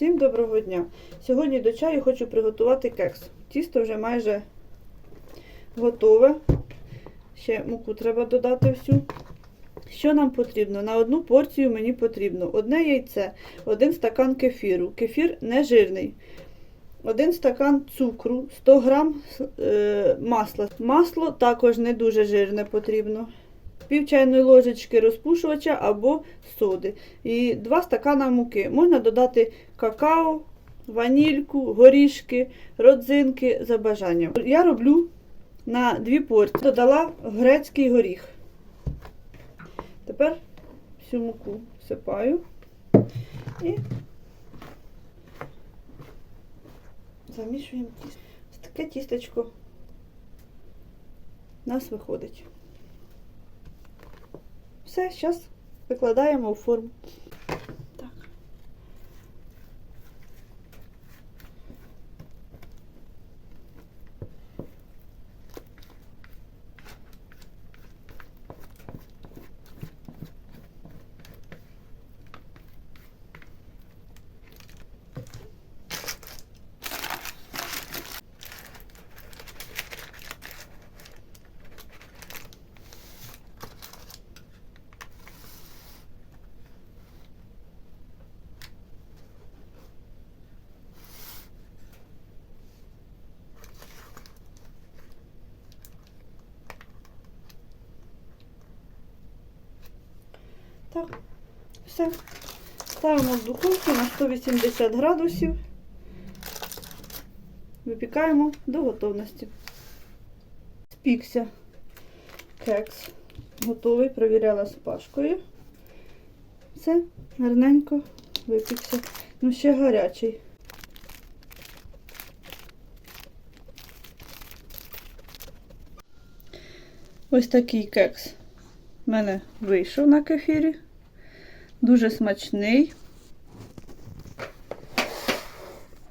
Всім доброго дня! Сьогодні до чаю хочу приготувати кекс. Тісто вже майже готове. Ще муку треба додати всю. Що нам потрібно? На одну порцію мені потрібно одне яйце, один стакан кефіру. Кефір не жирний. Один стакан цукру, 100 грам е, масла. Масло також не дуже жирне потрібно. Пів чайної ложечки розпушувача або соди. І 2 стакана муки. Можна додати какао, ванільку, горішки, родзинки за бажанням. Я роблю на 2 порції. Додала грецький горіх. Тепер всю муку всипаю і замішуємо тісто. Ось таке тістечко у нас виходить. Все, зараз викладаємо у форму. Так, все. Ставимо в духовку на 180 градусів. Випікаємо до готовності. Спікся кекс. Готовий, провіряла з пашкою. Все, гарненько випікся. Ну, ще гарячий. Ось такий кекс в мене вийшов на кефірі. Дуже смачний.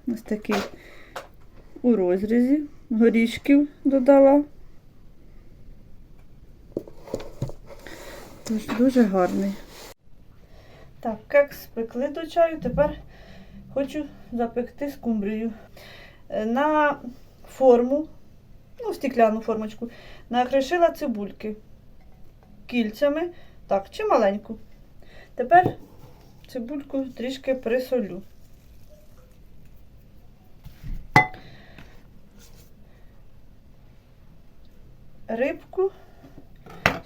Ось такий у розрізі. Горішків додала. Тож дуже гарний. Так, кекс спекли до чаю. Тепер хочу запекти скумбрію. Е, На форму, ну, стекляну формочку, накришила цибульки кільцями. Так, чи маленьку. Тепер цибульку трішки присолю. Рибку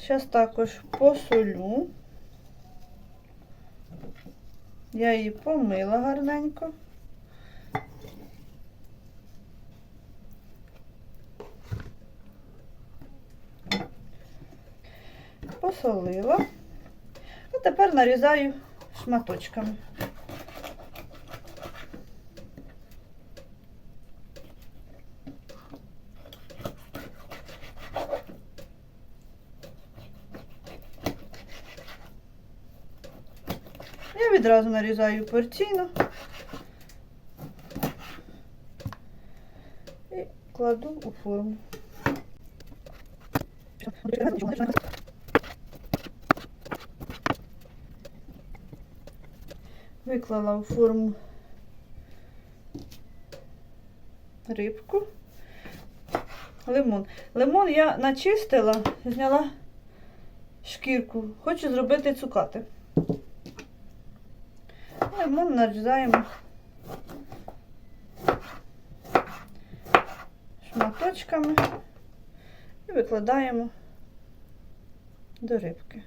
зараз також посолю. Я її помила гарненько. посолила. Тепер нарізаю шматочками. Я відразу нарізаю порційно і кладу у форму. Виклала у форму рибку. Лимон. Лимон я начистила, зняла шкірку. Хочу зробити цукати. Лимон нарізаємо шматочками і викладаємо до рибки.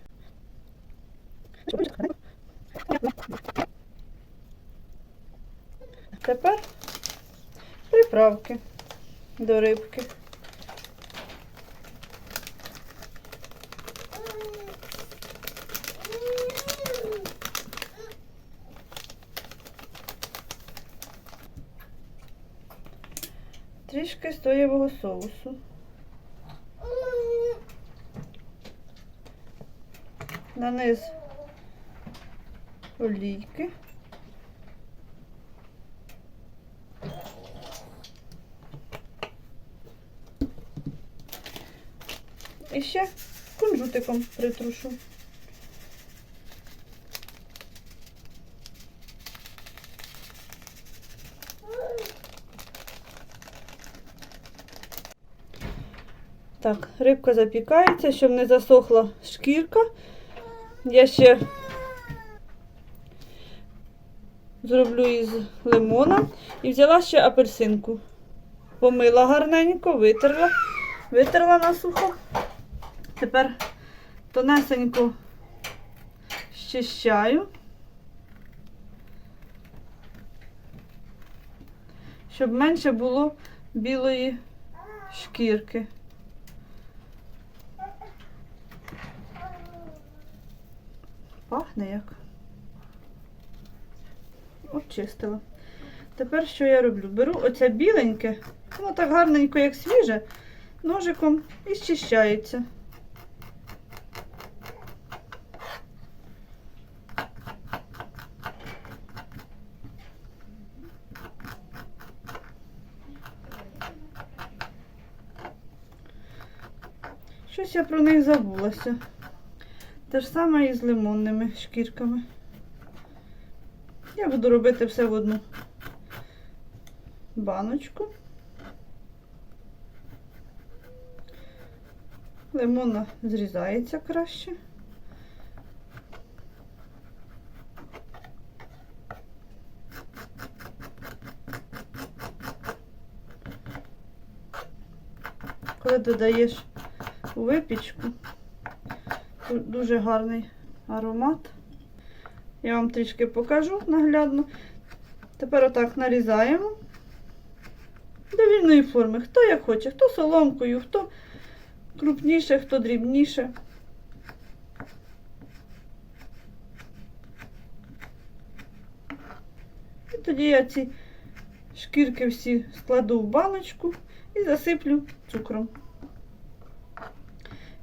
Тепер приправки до рибки. Трішки соєвого соусу. На низ олійки. І ще кунжутиком притрушу. Так, рибка запікається, щоб не засохла шкірка. Я ще зроблю із лимона і взяла ще апельсинку. Помила гарненько, витерла, витерла на сухо. Тепер тонесенько щищаю, щоб менше було білої шкірки. Пахне як. Обчистила. Тепер що я роблю? Беру оце біленьке, воно так гарненько, як свіже, ножиком і щищається. Щось я про них забулася. Те ж саме і з лимонними шкірками. Я буду робити все в одну баночку. Лимона зрізається краще. Коли додаєш у випічку, ду- дуже гарний аромат. Я вам трішки покажу наглядно. Тепер отак нарізаємо до вільної форми. Хто як хоче, хто соломкою, хто крупніше, хто дрібніше. І тоді я ці шкірки всі складу в баночку і засиплю цукром.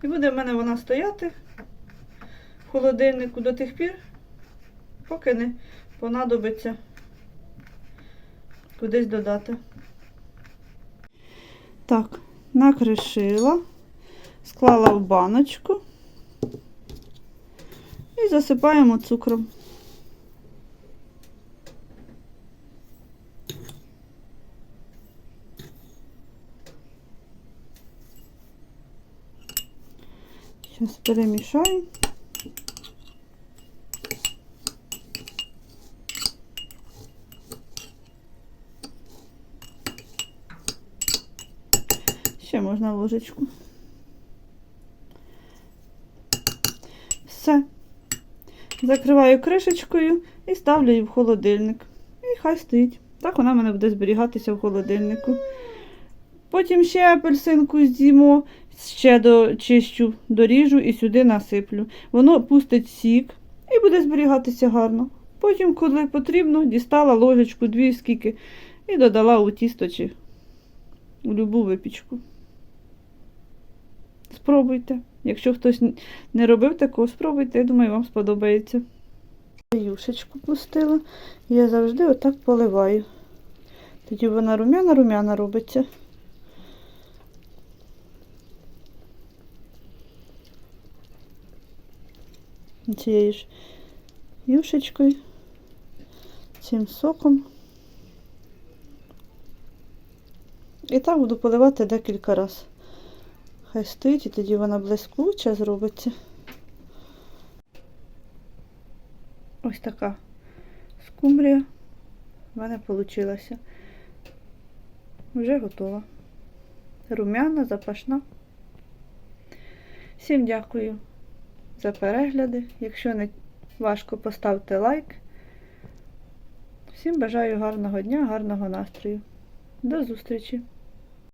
І буде в мене вона стояти в холодильнику до тих пір, поки не понадобиться кудись додати. Так, накришила, склала в баночку і засипаємо цукром. Зараз перемішаю. Ще можна ложечку. Все. Закриваю кришечкою і ставлю її в холодильник. І хай стоїть. Так вона в мене буде зберігатися в холодильнику. Потім ще апельсинку з'їмо, ще дочищу, доріжу і сюди насиплю. Воно пустить сік і буде зберігатися гарно. Потім, коли потрібно, дістала ложечку, дві скільки, і додала у тісто чи у любу випічку. Спробуйте. Якщо хтось не робив такого, спробуйте, я думаю, вам сподобається. Юшечку пустила. Я завжди отак поливаю. Тоді вона румяна-румяна робиться. Цією ж юшечкою, цим соком. І так буду поливати декілька разів. Хай стоїть і тоді вона блискуча зробиться. Ось така скумбрія в мене вийшла. Вже готова. Румяна, запашна. Всім дякую за перегляди. Якщо не важко, поставте лайк. Всім бажаю гарного дня, гарного настрою. До зустрічі!